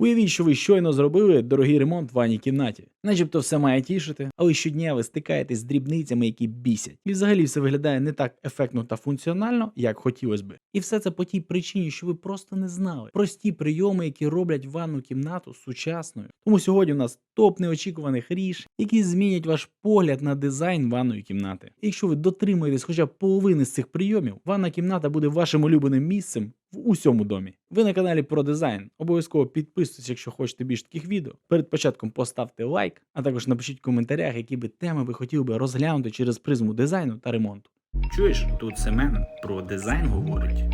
Уявіть, що ви щойно зробили дорогий ремонт в ванній кімнаті. Начебто все має тішити, але щодня ви стикаєтесь з дрібницями, які бісять. І взагалі все виглядає не так ефектно та функціонально, як хотілося би. І все це по тій причині, що ви просто не знали. Прості прийоми, які роблять ванну кімнату сучасною. Тому сьогодні у нас топ неочікуваних рішень, які змінять ваш погляд на дизайн ванної кімнати. І якщо ви дотримуєтесь хоча б половини з цих прийомів, ванна кімната буде вашим улюбленим місцем в усьому домі. Ви на каналі про дизайн. Обов'язково підписуйтесь, якщо хочете більше таких відео. Перед початком поставте лайк, а також напишіть в коментарях, які би теми ви хотіли би розглянути через призму дизайну та ремонту. Чуєш, тут Семен про дизайн говорить.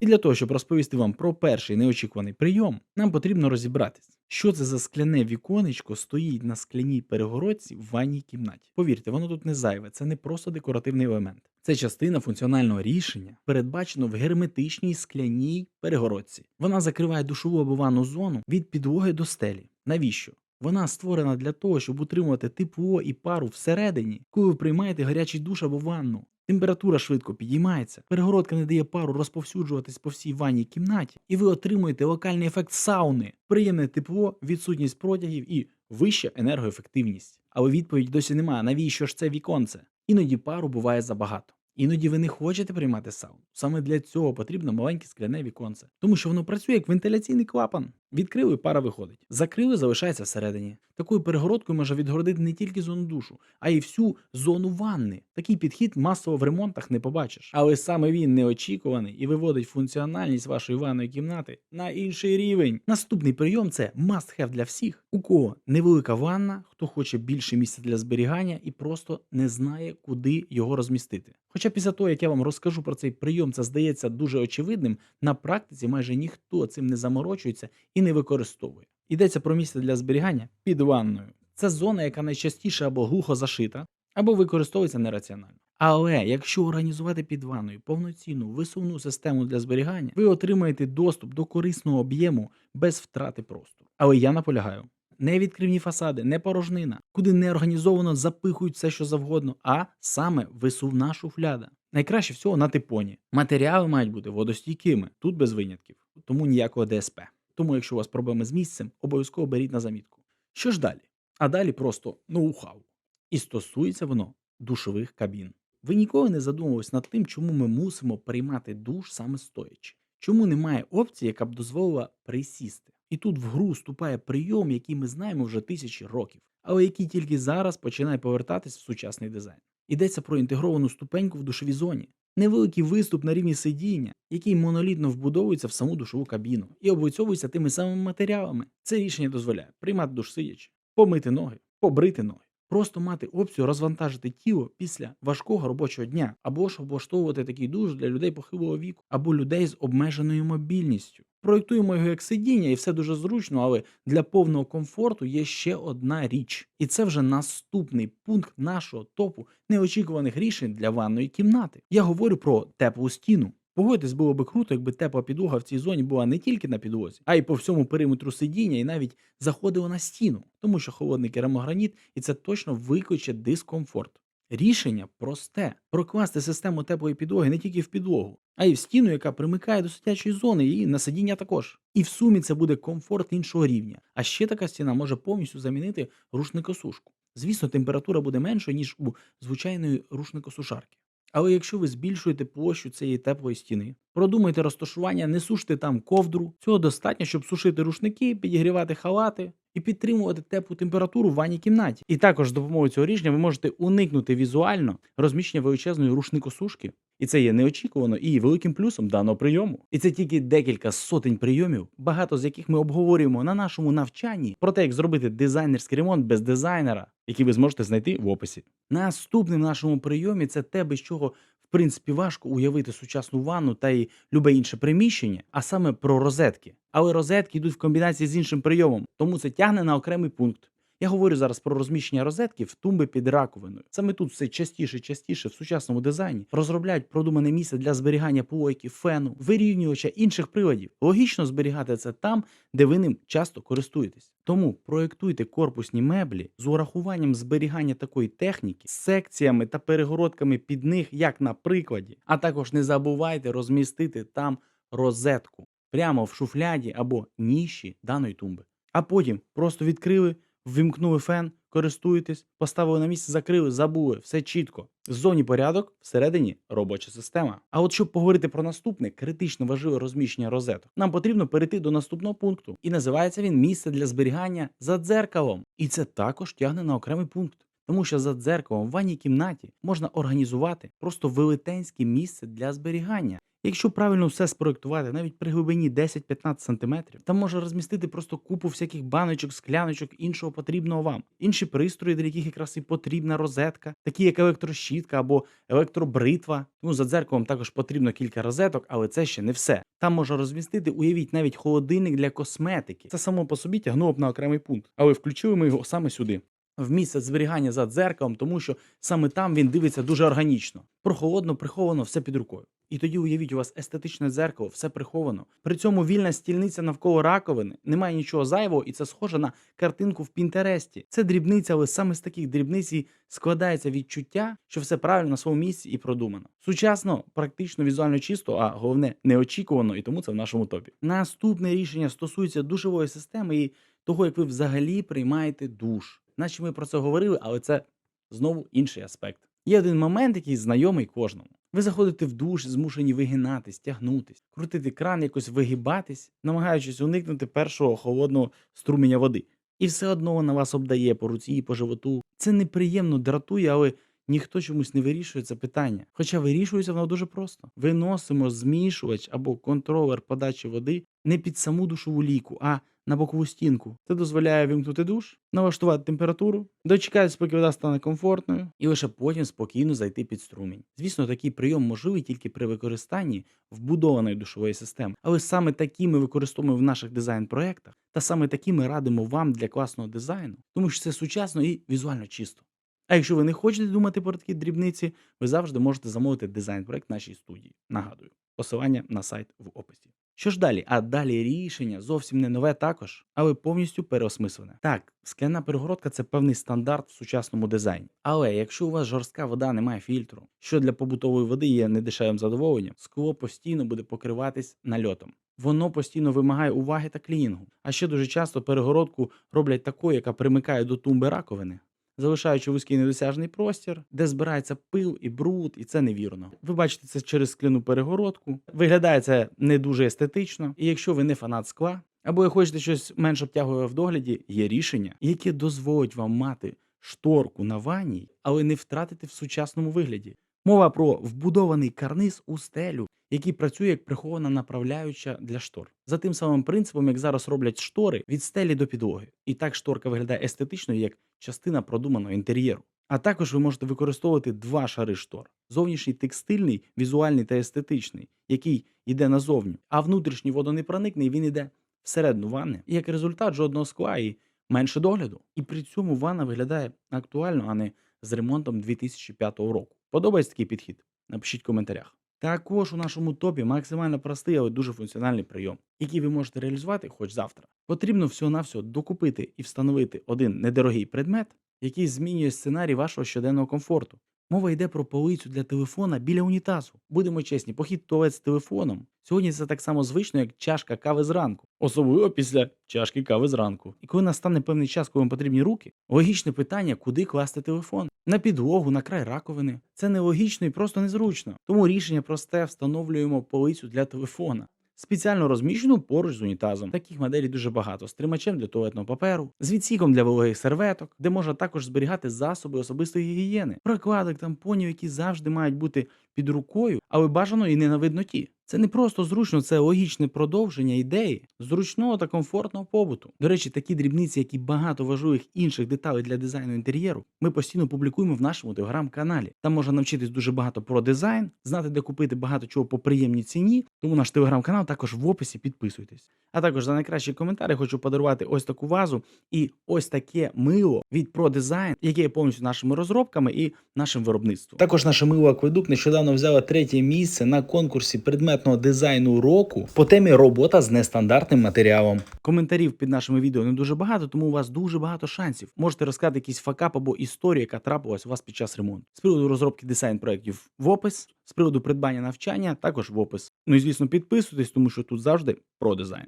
І для того, щоб розповісти вам про перший неочікуваний прийом, нам потрібно розібратись, що це за скляне віконечко стоїть на скляній перегородці в ванній кімнаті. Повірте, воно тут не зайве, це не просто декоративний елемент. Це частина функціонального рішення, передбачено в герметичній скляній перегородці. Вона закриває душову або ванну зону від підлоги до стелі. Навіщо? Вона створена для того, щоб утримувати тепло і пару всередині, коли ви приймаєте гарячий душ або ванну. Температура швидко підіймається, перегородка не дає пару розповсюджуватись по всій ванній кімнаті, і ви отримуєте локальний ефект сауни, приємне тепло, відсутність протягів і вища енергоефективність. Але відповідь досі немає, навіщо ж це віконце? Іноді пару буває забагато. Іноді ви не хочете приймати сауну. Саме для цього потрібно маленьке скляне віконце, тому що воно працює як вентиляційний клапан. Відкрили, пара виходить. Закрили, залишається всередині. Такою перегородкою може відгородити не тільки зону душу, а й всю зону ванни. Такий підхід масово в ремонтах не побачиш. Але саме він неочікуваний і виводить функціональність вашої ванної кімнати на інший рівень. Наступний прийом це must-have для всіх, у кого невелика ванна, хто хоче більше місця для зберігання і просто не знає, куди його розмістити. Хоча після того, як я вам розкажу про цей прийом, це здається дуже очевидним, на практиці майже ніхто цим не заморочується і не використовує. Йдеться про місце для зберігання під ванною. Це зона, яка найчастіше або глухо зашита, або використовується нераціонально. Але якщо організувати під ванною повноцінну висувну систему для зберігання, ви отримаєте доступ до корисного об'єму без втрати простору. Але я наполягаю. Не відкривні фасади, не порожнина, куди неорганізовано запихують все, що завгодно, а саме висувна шуфляда. Найкраще всього на типоні. Матеріали мають бути водостійкими, тут без винятків, тому ніякого ДСП. Тому, якщо у вас проблеми з місцем, обов'язково беріть на замітку. Що ж далі? А далі просто ноу-хау. І стосується воно душових кабін. Ви ніколи не задумувались над тим, чому ми мусимо приймати душ саме стоячи. Чому немає опції, яка б дозволила присісти? І тут в гру вступає прийом, який ми знаємо вже тисячі років, але який тільки зараз починає повертатись в сучасний дизайн. Йдеться про інтегровану ступеньку в душовій зоні, невеликий виступ на рівні сидіння, який монолітно вбудовується в саму душову кабіну і облицьовується тими самими матеріалами. Це рішення дозволяє приймати душ сидячи, помити ноги, побрити ноги. Просто мати опцію розвантажити тіло після важкого робочого дня, або ж облаштовувати такий душ для людей похилого віку, або людей з обмеженою мобільністю. Проєктуємо його як сидіння, і все дуже зручно, але для повного комфорту є ще одна річ. І це вже наступний пункт нашого топу неочікуваних рішень для ванної кімнати. Я говорю про теплу стіну. Погодьтесь, було би круто, якби тепла підлога в цій зоні була не тільки на підлозі, а й по всьому периметру сидіння, і навіть заходила на стіну, тому що холодний керамограніт, і це точно викличе дискомфорт. Рішення просте: прокласти систему теплої підлоги не тільки в підлогу, а й в стіну, яка примикає до сидячої зони, і на сидіння також. І в сумі це буде комфорт іншого рівня. А ще така стіна може повністю замінити рушникосушку. Звісно, температура буде меншою, ніж у звичайної рушникосушарки. Але якщо ви збільшуєте площу цієї теплої стіни, продумайте розташування, не суште там ковдру. Цього достатньо, щоб сушити рушники, підігрівати халати і підтримувати теплу температуру в ванній кімнаті. І також з допомогою цього рішення ви можете уникнути візуально розміщення величезної рушникосушки. І це є неочікувано і великим плюсом даного прийому. І це тільки декілька сотень прийомів, багато з яких ми обговорюємо на нашому навчанні про те, як зробити дизайнерський ремонт без дизайнера, який ви зможете знайти в описі. Наступним нашому прийомі це те, без чого принципі важко уявити сучасну ванну та й любе інше приміщення, а саме про розетки. Але розетки йдуть в комбінації з іншим прийомом, тому це тягне на окремий пункт. Я говорю зараз про розміщення розетки в тумби під раковиною. Саме тут все частіше частіше в сучасному дизайні розробляють продумане місце для зберігання плойки, фену, вирівнювача інших приладів. Логічно зберігати це там, де ви ним часто користуєтесь. Тому проєктуйте корпусні меблі з урахуванням зберігання такої техніки, секціями та перегородками під них, як на прикладі. А також не забувайте розмістити там розетку. прямо в шуфляді або ніші даної тумби. А потім просто відкрили, ввімкнули фен, користуєтесь, поставили на місце, закрили, забули, все чітко. Ззовні порядок, всередині робоча система. А от щоб поговорити про наступне критично важливе розміщення розеток, нам потрібно перейти до наступного пункту. І називається він місце для зберігання за дзеркалом. І це також тягне на окремий пункт. Тому що за дзеркалом в ванній кімнаті можна організувати просто велетенське місце для зберігання. Якщо правильно все спроектувати, навіть при глибині 10-15 см, там можна розмістити просто купу всяких баночок, скляночок, іншого потрібного вам. Інші пристрої, для яких якраз і потрібна розетка, такі як електрощітка або електробритва. Тому за дзеркалом також потрібно кілька розеток, але це ще не все. Там можна розмістити, уявіть, навіть холодильник для косметики. Це само по собі тягнуло б на окремий пункт, але включили ми його саме сюди. В місце зберігання за дзеркалом, тому що саме там він дивиться дуже органічно. Прохолодно, приховано, все під рукою. І тоді уявіть, у вас естетичне дзеркало, все приховано. При цьому вільна стільниця навколо раковини, немає нічого зайвого, і це схоже на картинку в Пінтересті. Це дрібниця, але саме з таких дрібниць і складається відчуття, що все правильно на своєму місці і продумано. Сучасно, практично, візуально чисто, а головне неочікувано, і тому це в нашому топі. Наступне рішення стосується душової системи і того, як ви взагалі приймаєте душ. Наче ми про це говорили, але це знову інший аспект. Є один момент, який знайомий кожному. Ви заходите в душ, змушені вигинатись, тягнутись, крутити кран, якось вигибатись, намагаючись уникнути першого холодного струменя води. І все одно на вас обдає по руці і по животу. Це неприємно дратує, але ніхто чомусь не вирішує це питання. Хоча вирішується воно дуже просто. Виносимо змішувач або контролер подачі води не під саму душову ліку, а на бокову стінку. Це дозволяє вимкнути душ, налаштувати температуру, дочекатись, поки вода стане комфортною, і лише потім спокійно зайти під струмінь. Звісно, такий прийом можливий тільки при використанні вбудованої душової системи, але саме такі ми використовуємо в наших дизайн-проєктах, та саме такі ми радимо вам для класного дизайну, тому що це сучасно і візуально чисто. А якщо ви не хочете думати про такі дрібниці, ви завжди можете замовити дизайн-проект нашій студії. Нагадую, посилання на сайт в описі. Що ж далі? А далі рішення зовсім не нове також, але повністю переосмислене. Так, скляна перегородка це певний стандарт в сучасному дизайні. Але якщо у вас жорстка вода не має фільтру, що для побутової води є недешевим задоволенням, скло постійно буде покриватись нальотом. Воно постійно вимагає уваги та клінінгу. А ще дуже часто перегородку роблять такою, яка примикає до тумби раковини, залишаючи вузький недосяжний простір, де збирається пил і бруд, і це невірно. Ви бачите це через скляну перегородку. Виглядає це не дуже естетично. І якщо ви не фанат скла, або ви хочете щось менш обтягує в догляді, є рішення, яке дозволить вам мати шторку на ванні, але не втратити в сучасному вигляді. Мова про вбудований карниз у стелю, який працює як прихована направляюча для штор. За тим самим принципом, як зараз роблять штори від стелі до підлоги. І так шторка виглядає естетично як частина продуманого інтер'єру. А також ви можете використовувати два шари штор: зовнішній текстильний, візуальний та естетичний, який йде назовню, а внутрішній водонепроникний він йде всередину ванни. І як результат жодного скла і менше догляду. І при цьому ванна виглядає актуально, а не з ремонтом 2005 року. Подобається такий підхід? Напишіть в коментарях. Також у нашому топі максимально простий, але дуже функціональний прийом, який ви можете реалізувати хоч завтра. Потрібно всього-навсього докупити і встановити один недорогий предмет, який змінює сценарій вашого щоденного комфорту. Мова йде про полицю для телефона біля унітазу. Будемо чесні, похід в з телефоном. Сьогодні це так само звично, як чашка кави зранку, особливо після чашки кави зранку. І коли настане певний час, коли вам потрібні руки, логічне питання, куди класти телефон. На підлогу, на край раковини. Це нелогічно і просто незручно. Тому рішення просте встановлюємо полицю для телефона. Спеціально розміщену поруч з унітазом. Таких моделей дуже багато з тримачем для туалетного паперу, з відсіком для вологих серветок, де можна також зберігати засоби особистої гігієни, прокладок, тампонів, які завжди мають бути під рукою, але бажано і не на видноті. Це не просто зручно, це логічне продовження ідеї зручного та комфортного побуту. До речі, такі дрібниці, як і багато важливих інших деталей для дизайну інтер'єру, ми постійно публікуємо в нашому телеграм-каналі. Там можна навчитись дуже багато про дизайн, знати, де купити багато чого по приємній ціні. Тому наш телеграм-канал також в описі підписуйтесь. А також за найкращі коментарі хочу подарувати ось таку вазу і ось таке мило від ProDesign, яке є повністю нашими розробками і нашим виробництвом. Також наше мило Акведук нещодавно взяло третє місце на конкурсі предметного дизайну року по темі робота з нестандартним матеріалом. Коментарів під нашими відео не дуже багато, тому у вас дуже багато шансів. Можете розказати якийсь факап або історію, яка трапилась у вас під час ремонту. З приводу розробки дизайн проєктів в опис, з приводу придбання навчання також в опис. Ну і звісно, підписуйтесь, тому що тут завжди про дизайн.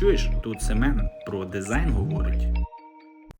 Чуєш, тут Семен про дизайн говорить.